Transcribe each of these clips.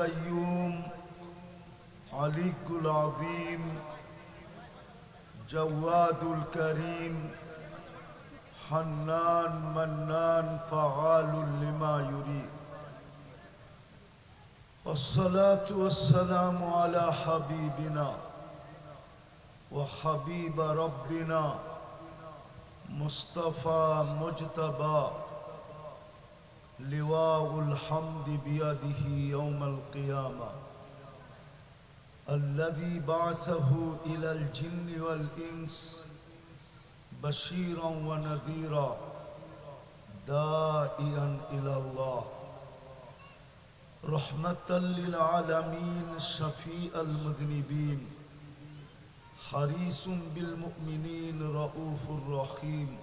القيوم عليك العظيم جواد الكريم حنان منان فعال لما يريد. والصلاة والسلام على حبيبنا وحبيب ربنا مصطفى مجتبى لواء الحمد بيده يوم القيامة الذي بعثه إلى الجن والإنس بشيرا ونذيرا دائيا إلى الله. رحمة للعالمين شفيء المذنبين حريص بالمؤمنين رؤوف رحيم.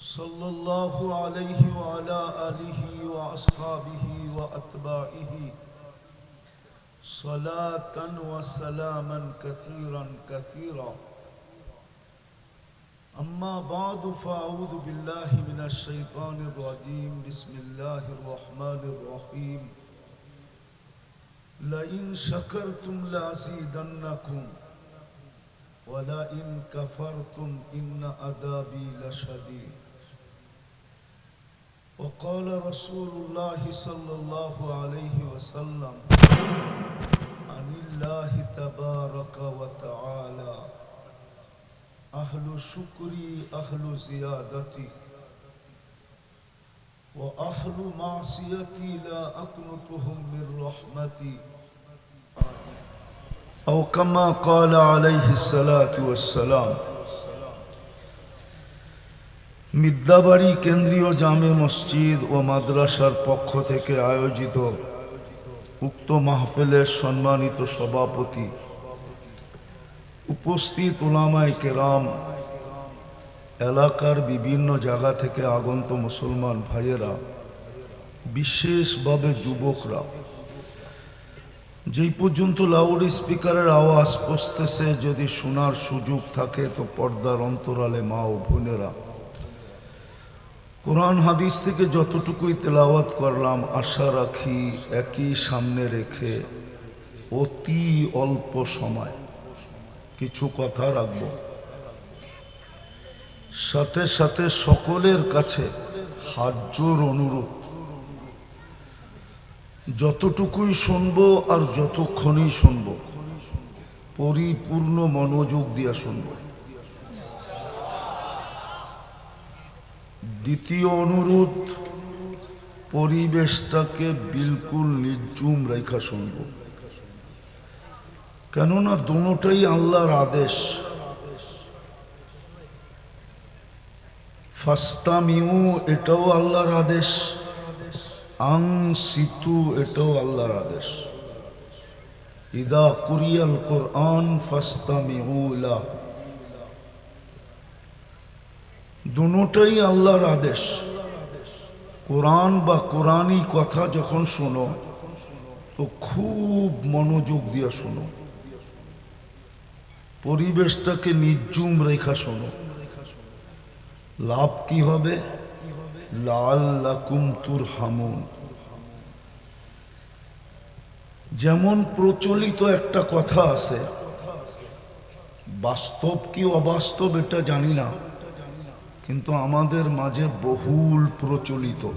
صلى الله عليه وعلى آله وأصحابه وأتباعه صلاة وسلاما كثيرا كثيرا. أما بعد فأعوذ بالله من الشيطان الرجيم. بسم الله الرحمن الرحيم. لئن شكرتم لأزيدنكم ولئن كفرتم إن عذابي لشديد. وقال رسول الله صلى الله عليه وسلم عن الله تبارك وتعالى أهل شكري أهل زيادتي وأهل معصيتي لا أقنطهم من رحمتي أو كما قال عليه الصلاة والسلام মিদ্যাবাড়ি কেন্দ্রীয় জামে মসজিদ ও মাদ্রাসার পক্ষ থেকে আয়োজিত উক্ত মাহফিলের সম্মানিত সভাপতি উপস্থিত ওলামাই কেরাম, এলাকার বিভিন্ন জায়গা থেকে আগন্ত মুসলমান ভাইয়েরা, বিশেষভাবে যুবকরা, যেই পর্যন্ত লাউড স্পিকারের আওয়াজ পৌঁছতেছে, যদি শোনার সুযোগ থাকে, তো পর্দার অন্তরালে মা ও বোনেরা কোরআন হাদিস থেকে যতটুকুই তেলাওয়াত করলাম, আশা রাখি একই সামনে রেখে অতি অল্প সময় কিছু কথা রাখব। সাথে সাথে সকলের কাছে হাজ্যর অনুরোধ, যতটুকুই শুনব আর যতক্ষণই শুনব, পরিপূর্ণ মনোযোগ দিয়া শুনব। দ্বিতীয় অনুরোধ, পরিবেশটাকে বিলকুল নির্জুম রেখা শুনব। কেননা দুটাই আল্লাহর আদেশ। ফাস্তামিউ, এটাও আল্লাহর আদেশ। আং সিতু এটাও আল্লাহর আদেশ। ইদা কুরিয়াল কোরআন ফাস্তামিউলা দুটাই আল্লাহর আদেশ। কোরআন বা কোরআনই কথা যখন শোনো, তো খুব মনোযোগ দিয়ে শোনো। পরিবেশটাকে নির্জুম রেখা শোনো। লাভ কি হবে? লাল লাকুম তুর হামুন যেমন প্রচলিত একটা কথা আছে, বাস্তব কি অবাস্তব এটা জানি না। কিন্তু আমাদের মাঝে বহুল প্রচলিত।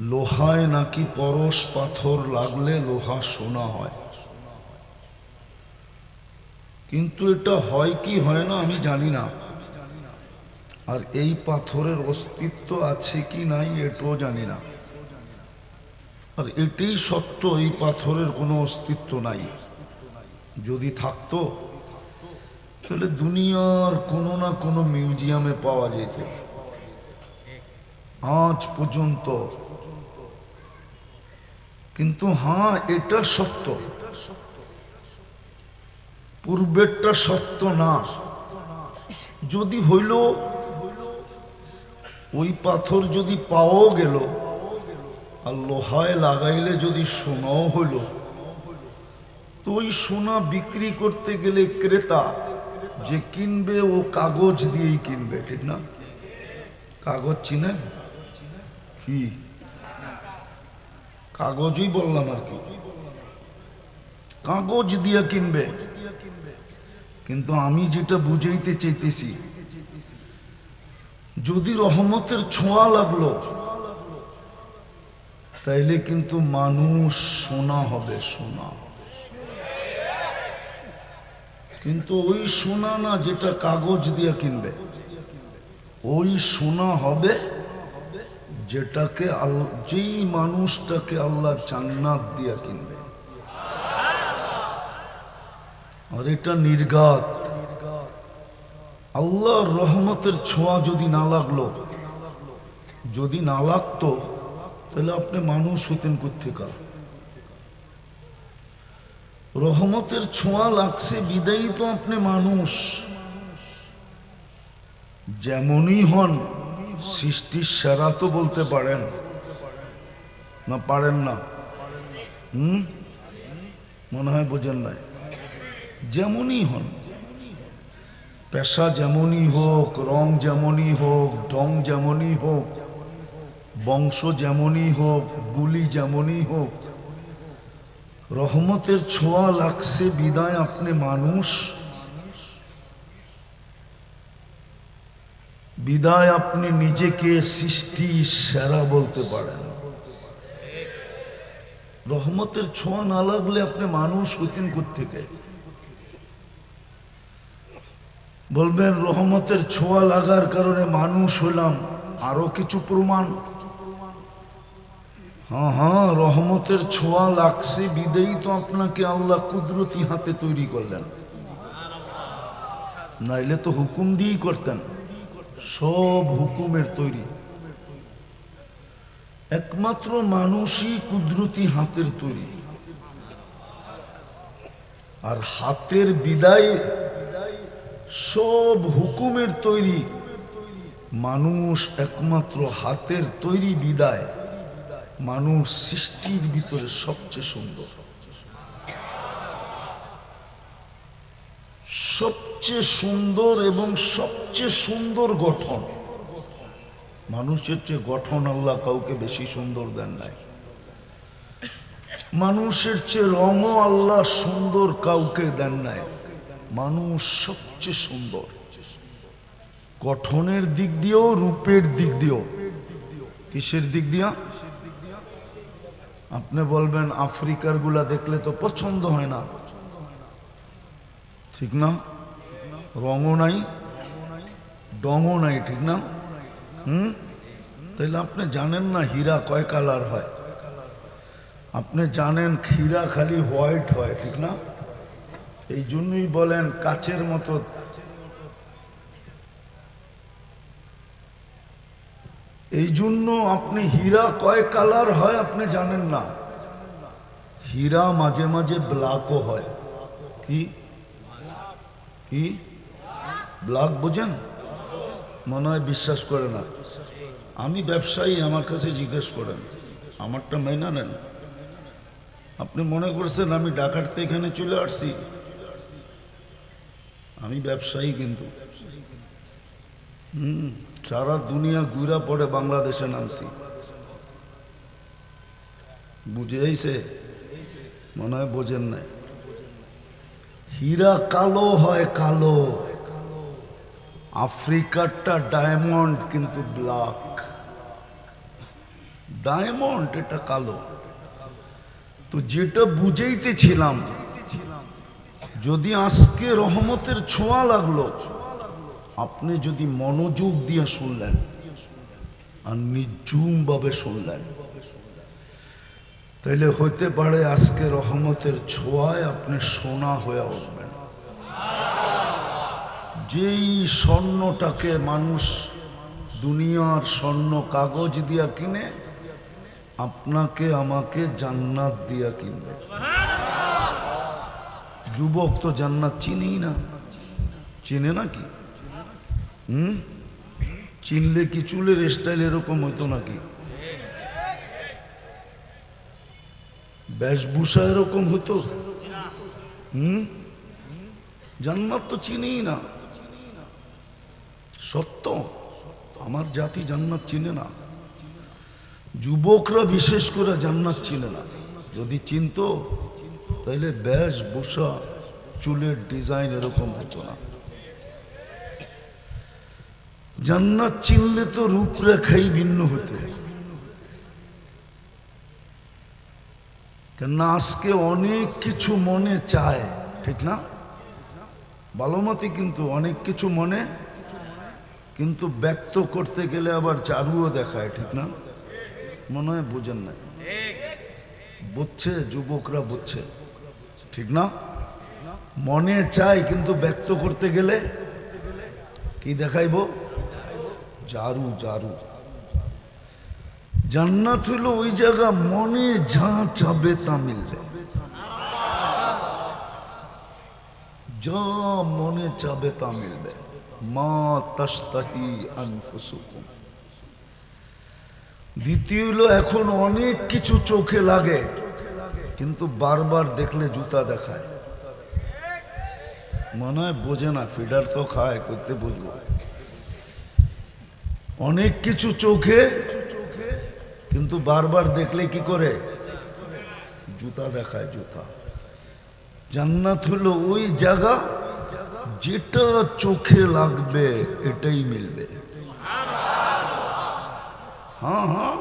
লোহায় নাকি পরশ পাথর লাগলে লোহা সোনা হয়। কিন্তু এটা হয় কি হয় না আমি জানি না। আর এই পাথরের অস্তিত্ব আছে কি নাই এটাও জানি না। আর এটাই সত্য, এই পাথরের কোনো অস্তিত্ব নাই। যদি থাকতো তাহলে দুনিয়ার কোনো না কোনো মিউজিয়ামে পাওয়া যেত। আজ পর্যন্ত। কিন্তু হ্যাঁ এটা সত্য। পূর্বেরটা সত্য না। যদি হইল, ওই পাথর যদি পাওয়াও গেল আর লোহায় লাগাইলে যদি সোনাও হইল, তো ওই সোনা বিক্রি করতে গেলে ক্রেতা যে কিনবে ও কাগজ দিয়েই কিনবে, ঠিক না? কাগজ চিনেন? কি? কাগজই বললাম আর কি। কাগজ দিয়ে কিনবে। কিন্তু আমি যেটা বুঝাইতে চাইতেছি, যদি রহমতের ছোঁয়া লাগল, তাইলে কিন্তু মানুষ সোনা হবে সোনা। কিন্তু ওই সোনা না যেটা কাগজ দিয়ে কিনবে, ওই সোনা হবে যেটাকে যেই মানুষটাকে আল্লাহ জান্নাত দিয়ে কিনবে। আর এটা নির্গাত আল্লাহর রহমতের ছোঁয়া যদি না লাগল, যদি না লাগতো, তাহলে আপনি মানুষ হইতেন কোথেকা রহমতের ছোঁয়া লাগছে, বিদায়ী তো আপনি মানুষ। যেমনই হন, সৃষ্টির সেরা তো বলতে পারেন। না পারেন না। হুম? মনে হয় বোঝেন নাই। যেমনই হন। পেশা যেমনই হোক, রং যেমনই হোক, ঢং যেমনই হোক, বংশ যেমনই হোক গুলি যেমনই হোক রহমতের ছোঁয়া লাগছে, বিদায় আপনি মানুষ। বিদায় আপনি নিজেকে সৃষ্টি সেরা বলতে পারেন। রহমতের ছোঁয়া না লাগলে আপনি মানুষ হইতেন থেকে বলবেন, রহমতের ছোঁয়া লাগার কারণে মানুষ হলাম। আরও কিছু প্রমাণ। হ্যাঁ রহমতের ছোঁয়া লাগছে বিদেই তো আপনাকে আল্লাহ কুদরতি হাতে তৈরি করলেন। নাইলে তো হুকুম দিয়েই করতেন। সব হুকুমের তৈরি। একমাত্র মানুষই কুদরতি হাতের তৈরি। আর হাতের বিদায় সব হুকুমের তৈরি। মানুষ একমাত্র হাতের তৈরি বিদায়। মানুষ সৃষ্টির ভিতরে সবচেয়ে সুন্দর। সবচেয়ে সুন্দর এবং সবচেয়ে সুন্দর গঠন। মানুষের চেয়ে গঠন আল্লাহ কাউকে বেশি সুন্দর দেন নাই। মানুষের চেয়ে রঙও আল্লাহ সুন্দর কাউকে দেন নাই। মানুষ সবচেয়ে সুন্দর। গঠনের দিক দিয়েও, রূপের দিক দিয়েও। কিসের দিক দিয়া? আপনি বলবেন আফ্রিকারগুলা দেখলে তো পছন্দ হয় না। ঠিক না? রঙও নাই ডঙও নাই, ঠিক না? হুম? তাহলে আপনি জানেন না হীরা কয় কালার হয়। আপনি জানেন হীরা খালি হোয়াইট হয়, ঠিক না? এই জন্যই বলেন কাচের মতো এই জন্য আপনি হীরা কয় কালার হয় আপনি জানেন না। হীরা মাঝে মাঝে ব্ল্যাকও হয়। কি? কি? ব্ল্যাক বোঝেন? মনে হয় বিশ্বাস করে না। আমি ব্যবসায়ী, আমার কাছে জিজ্ঞেস করেন। আমারটা মেনা নেন। আপনি মনে করছেন আমি ডাকারতে এখানে চলে আসছি? আমি ব্যবসায়ী কিন্তু। হুম, সারা দুনিয়া ঘুরা পড়ে বাংলাদেশে নামছি বুঝে আইছে মনে হয় বোঝেন নাই। হীরা কালো হয় কালো। আফ্রিকারটা ডায়মন্ড, কিন্তু ব্ল্যাক। ডায়মন্ড, এটা কালো। তো যেটা বুঝাইতেছিলাম, যদি আজকে রহমতের ছোঁয়া লাগল আপনি যদি মনোযোগ দিয়ে শুনলেন আর নির্জুম ভাবে শুনলেন, তাইলে হইতে পারে আজকে রহমতের ছোঁয়ায় আপনি সোনা হয়ে উঠবেন। যেই স্বর্ণটাকে মানুষ দুনিয়ার স্বর্ণ কাগজ দিয়া কিনে, আপনাকে আমাকে জান্নাত দিয়া কিনবে। যুবক তো জান্নাত চিনেই না। চিনে নাকি হুম? চিনলে কি চুলের স্টাইল এরকম হইতো নাকি? বেশভূষা এরকম হতো হুম? জান্নাত তো চিনেই না। সত্য? আমার জাতি জান্নাত চিনে না। যুবকরা বিশেষ করে জান্নাত চিনে না। যদি চিনতো তাহলে বসা চুলের ডিজাইন এরকম হতো না। জান্নাত চিনলে তো রূপরেখাই ভিন্ন হতো কেননা আজকে অনেক কিছু মনে চায়, ঠিক না? ভালো কিন্তু অনেক কিছু মনে, কিন্তু ব্যক্ত করতে গেলে আবার চারুও দেখায়, ঠিক না? মনে হয় বোঝেন না। বুঝছে, যুবকরা বুঝছে, ঠিক না? মনে চায়, কিন্তু ব্যক্ত করতে গেলে কি দেখাইবো? জারু জারু। জান্নাত হইল ওই জায়গা, মনে যা চাবে তা মিলবে। যা মনে চাবে তা মিলবে। মা তাস্তাহি আনফুসুকুম। দ্বিতীয় হলো, এখন অনেক কিছু চোখে লাগে, কিন্তু বারবার দেখলে জুতা দেখায়। মনে হয় বোঝে না, ফিডার তো খায়, করতে বুঝব। অনেক কিছু চোখে, কিন্তু বারবার দেখলে কি করে? জুতা দেখায় জুতা। জান্নাত হলো ওই জায়গা যেটা চোখে লাগবে, এটাই মিলবে। হ্যাঁ হ্যাঁ।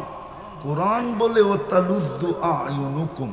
কোরআন বলে ও তালুদ্দু আয়ুনুকুম।